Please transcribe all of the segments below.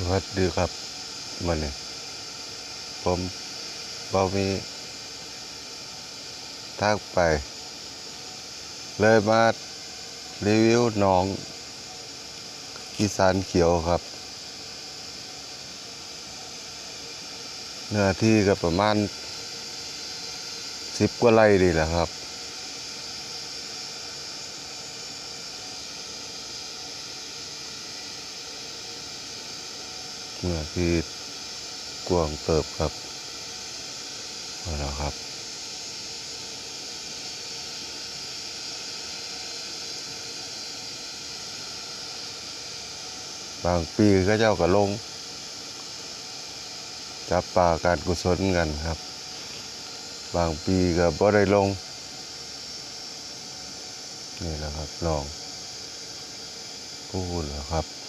สวัสดีครับมันนี่ผมเบามีทักไป เลยมารีวิวหน้องอีสานเขียวครับ เนื้อที่ก็ประมาณสิบกว่าไร่ดีแหละครับ เมื่อที่กวางเติบครับมาแล้วครับ บางปีก็เจ้าก็ลง จับป่าการกุศลกันครับ บางปีก็บ่ได้ลง นี่แหละครับลองพูดแล้วครับ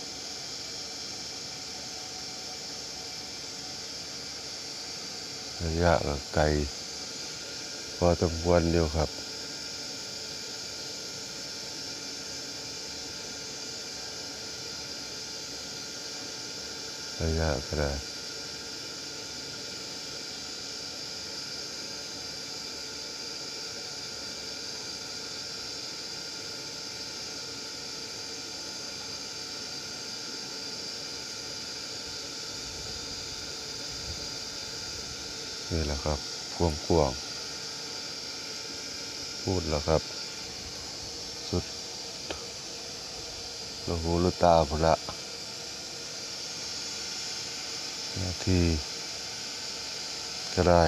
ระยะก็ไกลพอสมควรอยู่ครับระยะก็ได้ นี่แหละครับพวงกวง พูดแล้วครับ สุดละหูละตาพละหน้าที่ก็ได้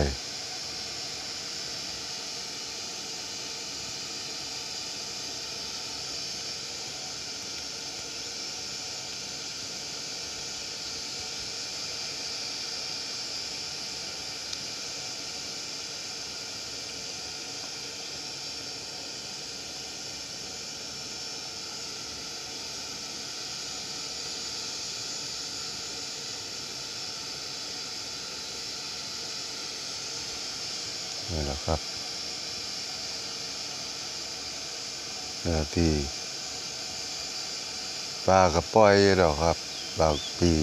นะครับเนื้อที่ปลากระป้อยดอกครับ บางปี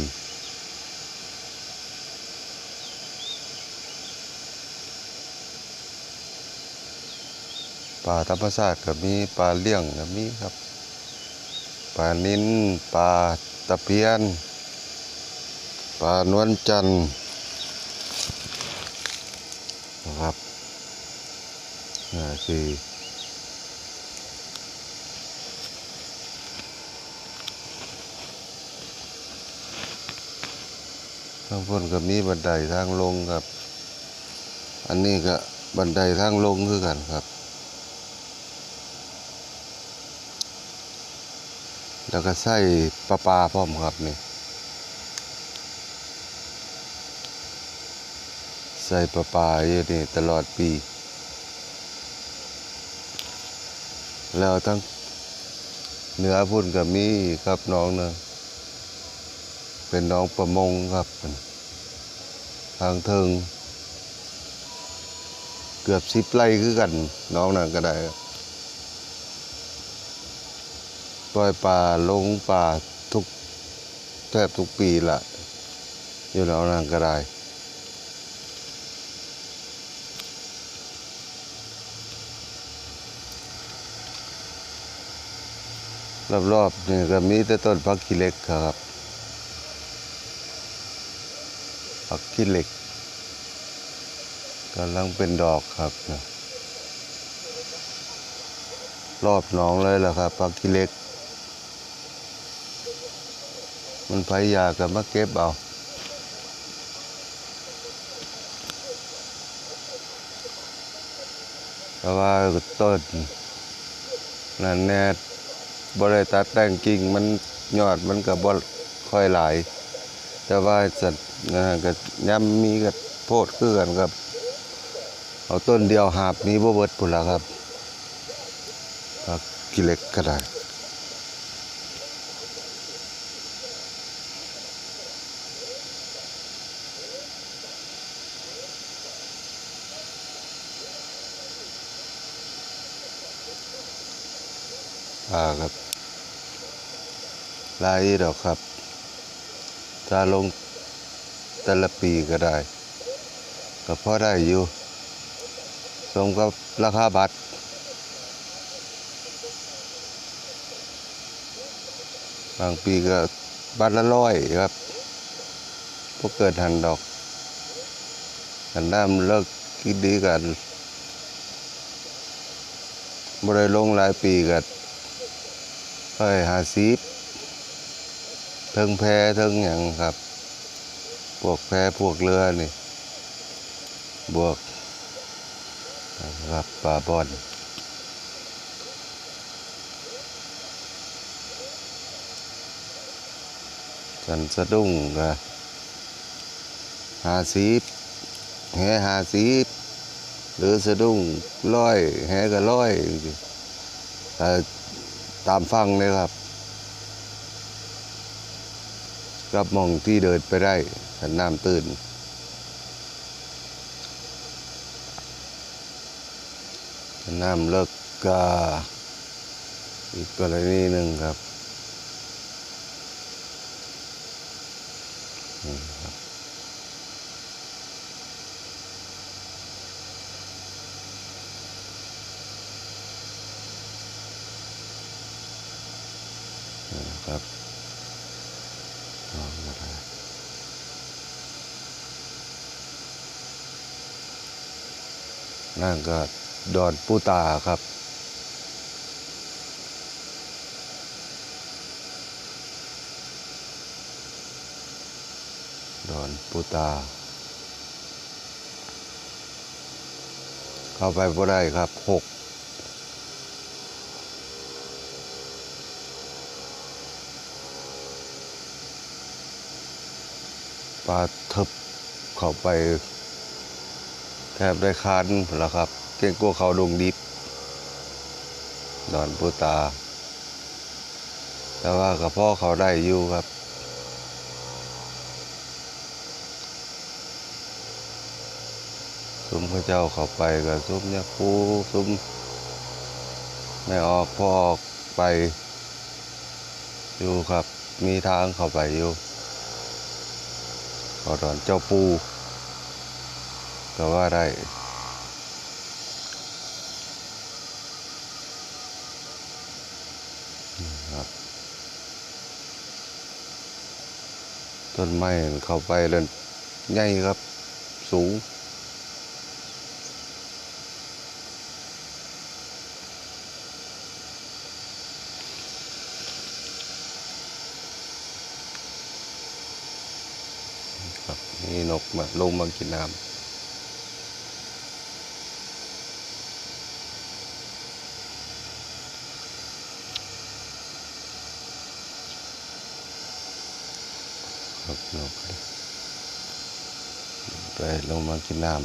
ปลาธรรมชาติก็มีปลาเลี้ยงก็มีครับปลานิ้นปลาตะเพียนปลานวลจันทร์นะครับ อ่า คือข้างบนก็มีบันไดทางลงครับ อันนี้ก็บันไดทางลงคือกันครับ แล้วก็ใส่ปลาปลาพร้อมครับนี่ ใส่ปลาปลาอยู่นี่ตลอดปี แล้วทั้งเหนือพุ่นก็มีครับน้องนะเป็นน้องประมงครับ ทางเทิง เกือบสิบไร่คือกัน น้องนั่นก็ได้ปล่อยปลาลงปลาทุกแทบทุกปีละอยู่แล้วนั่นก็ได้ รอบๆนี่ก็มีแต่ต้นพักขี้เหล็กครับพักขี้เหล็กกำลังเป็นดอกครับนะรอบหนองเลยล่ะครับพักขี้เหล็ก มันไผยากับมาเก็บเอาเพราะว่าต้นนั่นแน่ บริตัดแต่งกิ่งมันยอดมันก็บ่ค่อยหลาย แต่ว่าสัตว์นะก็ย่ำมีกับโพดคือกันครับ เอาต้นเดียวหาบมีบ่เบิดพุ่นละครับกิเล็กก็ได้ ปลาครับลายดอกครับถ้าลงแต่ละปีก็ได้ ก็พอได้อยู่สมกับราคาบัตรบางปีก็บัตรละร้อยครับพวกเกิดหันดอกกันน้ำเลิกคิดดีกันบริลงหลายปีกัน เฮ้ยหาซีบเทิงแพเทิงอย่างครับ พวกแพพวกเรือนี่ บวกครับปลาบอนสันสะดุ้งก็หาซีบแหหาซีบหรือสะดุ้งร้อยแหก็ร้อย ตามฟังเลยครับกับมองที่เดินไปได้ถ้าน้ำตื่นถ้าน้ำเลิกก็อีกกรณีหนึ่งครับ นี่ครับ ครับลองมาได้นั่นก็ดอนปูตาครับ ดอนปูตา เข้าไปบ่ได้ครับหก ปลาทึบเข้าไป แทบได้คันแล้วครับ เก่งกลัวเขาดงดิบดอนปูตา แต่ว่ากับพ่อเขาได้อยู่ครับซุ้มพระเจ้าเข้าไปกับซุ้มยาคูซุ้มไม่ออกพอออกไป อยู่ครับ มีทางเข้าไปอยู่ อดอนเจ้าปู ก็ว่าได้ครับต้นไม้เข้าไปเลยใหญ่ครับ สูง ครับนี่น กมาลงมากินน้ำครับนกไปลงมากินน้ำ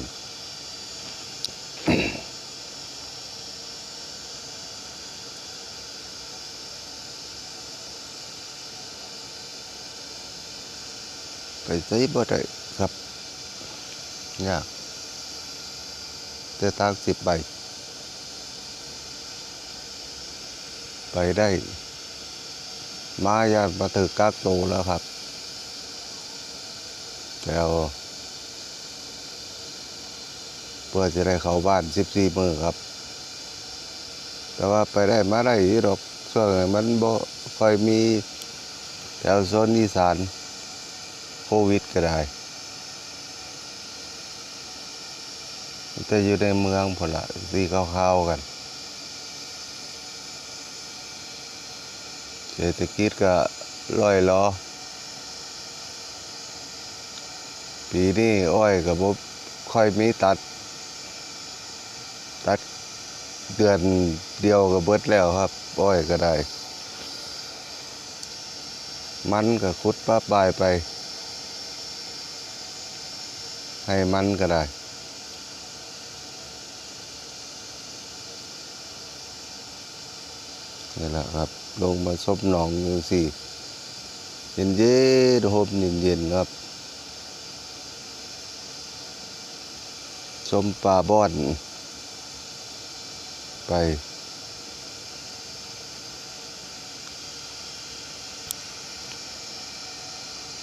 ไปใส่บ่ได้ ยากแต่ตากสิบใบ ไปได้ มาญาติมาถือกักโตแล้วครับ แล้วเพื่อจะได้เข้าบ้านสิบสี่มือครับ แต่ว่าไปได้มาได้อยู่ดอกช่วนมันบ่ค่อยมีแถวโซนอีสานโควิดก็ได้ แต่อยู่ในเมืองพนละสีข้าวๆกัน เศรษฐกิจก็ลอยล้อ ปีนี้อ้อยกับบ่ค่อยมีตัด ตัดเดือนเดียวก็เบิดแล้วครับ อ้อยก็ได้ มันก็ขุดป้าปลายไป ให้มันก็ได้ นี่แหละครับ ลงมาซบหนองอยู่สิเย็นเย็นโฮมเย็นเย็นครับ ชมปลาบอน ไป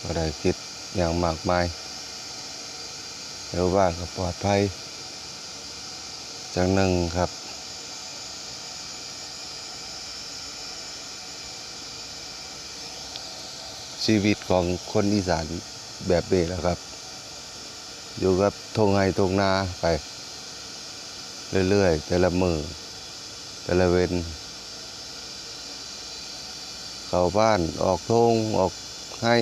ปลาก็ได้คิดอย่างมากมายเดี๋ยวว่างก็ปลอดภัยจังหนึ่งครับ ชีวิตของคนอีสานแบบนี้แหล้วครับ อยู่กับทงไห้ทงนาไป เรื่อยๆ แต่ละมือแต่ละเวนเข้าบ้านออกทงออกให้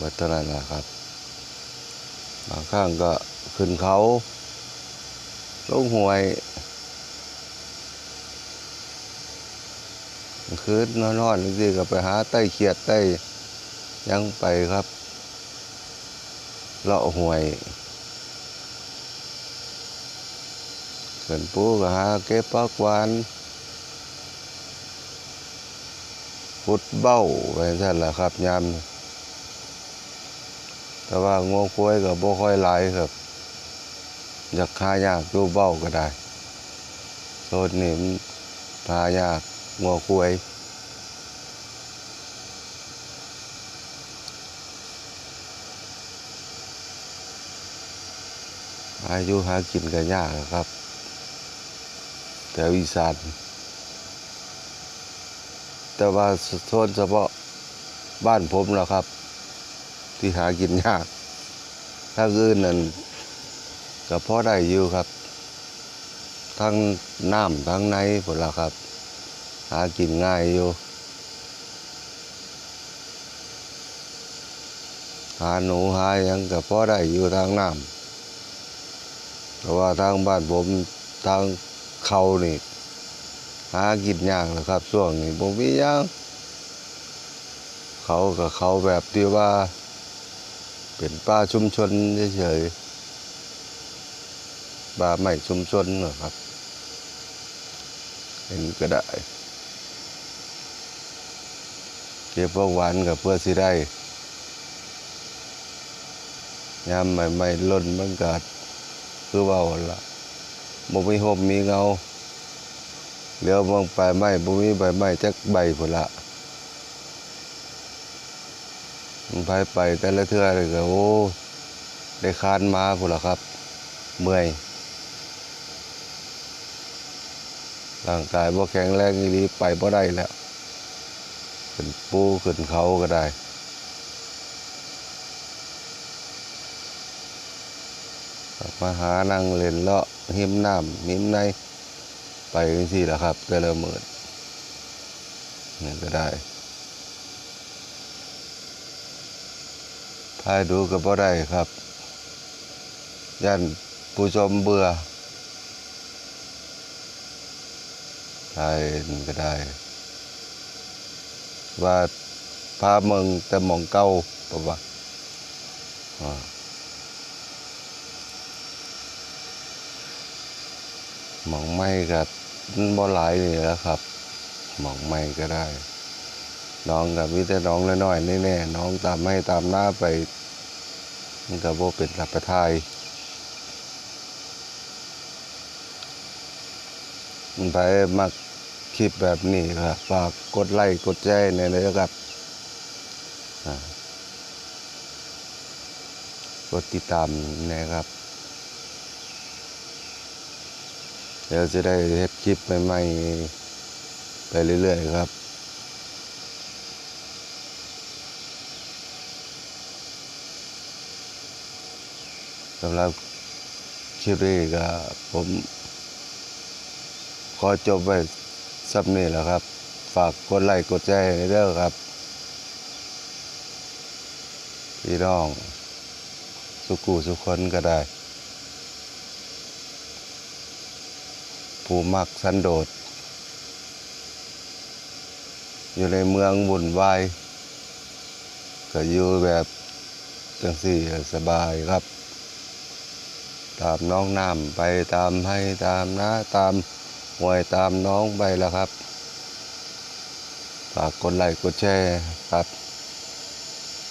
บัดเท่านั้นแหะครับ บางครั้งก็ขึ้นเขาลงหวยกลาง คืนนอนๆนี่ก็ไปหาไต้เขียดไต้ยังไปครับเลาะห้วยขึ้นปูก็หาเก็บปักวานพุดเบ้าไปนั่นแหละครับยามนี้แต่ว่างัวควายก็บ่ค่อยหลายครับ อยากหายากดูเบ้าก็ได้โซนนี้มันหายาก งัวควายอายุหากินก็ยากอะครับแถวอีสานแต่ว่าโซนเฉพาะบ้านผมแล้วครับ ที่หากินยากถ้าอื่นนั่นก็พอได้อยู่ครับ ทั้งน้ำทั้งในผลละครับากินง่ายอยู่หาหนูหาหยังก็พอได้อยู่ทางน้ำแต่ว่าทางบ้านผมทางเขานี่หากินยากนะครับช่วงนี้ผมมียังเขากับเขาแบบที่ว่า เป็นป่าชุมชนเฉยๆป่าไม่ชุมชนนะครับเห็นก็ได้ เก็บพวกหวานกับเพื่อสิได้ยามใหม่ๆล้นมันก็คือเว่าละบ่มีหมมีเงาเลี้ยวมองไปไม้บ่มีใบไม้จักใบพุ่นละมันไปไปแต่ละเทื่อเลยก็โอ้ได้คานมาพุ่นละครับ เมื่อยร่างกายบ่แข็งแรงอีหลีไปบ่ได้แล้ว ขึ้นปูขึ้นเขาก็ได้ มาหานั่งเล่นเลาะหิมน้ำหิมใน ไปกันสิละครับ แต่ละหมื่นนี่ก็ได้ถ่ายดูก็บ่ได้ครับยันผู้ชมเบื่อถ่ายก็ได้ ว่าพาเมืองแต่หมองเก่าปะวะหมองไม่กับบ่หลายนี่แล้วครับ หมองไม่ก็ได้ น้องกับวิแต่น้องน้อยๆแน่ๆน้องตามให้ตามหน้าไปมันก็บ่เป็นรับประทายมันไปมัก คลิปแบบนี้ครับฝากกดไลค์กดแชร์ในอยนะครับกดติดตามนะครับ เดี๋ยวจะได้เฮ็ดคลิปใหม่ๆไปเรื่อยๆครับสำหรับคลิปนี้ก็ผมขอจบไว้ สับนี้แหละครับ ฝากกดไลค์กดแชร์ให้เด้อครับ พี่น้อง สุกูสุคนก็ได้ ผู้มักสันโดษ อยู่ในเมืองวุ่นวายก็อยู่แบบจังสี่สบายครับ ตามน้องน้ำไปตามให้ตามน้าตาม ปล่ยตามน้องไปแล้วครับ ฝากกดไลค์กดแชร์ครับ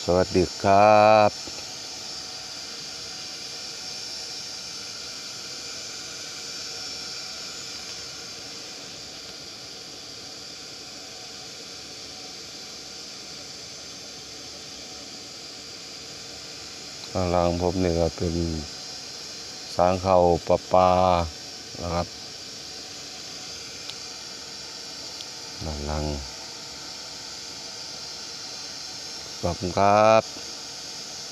สวัสดีครับข้างล่างผมนี่ก็เป็นสางเขาปลาปลานะครับ ลังขอบคุณครับ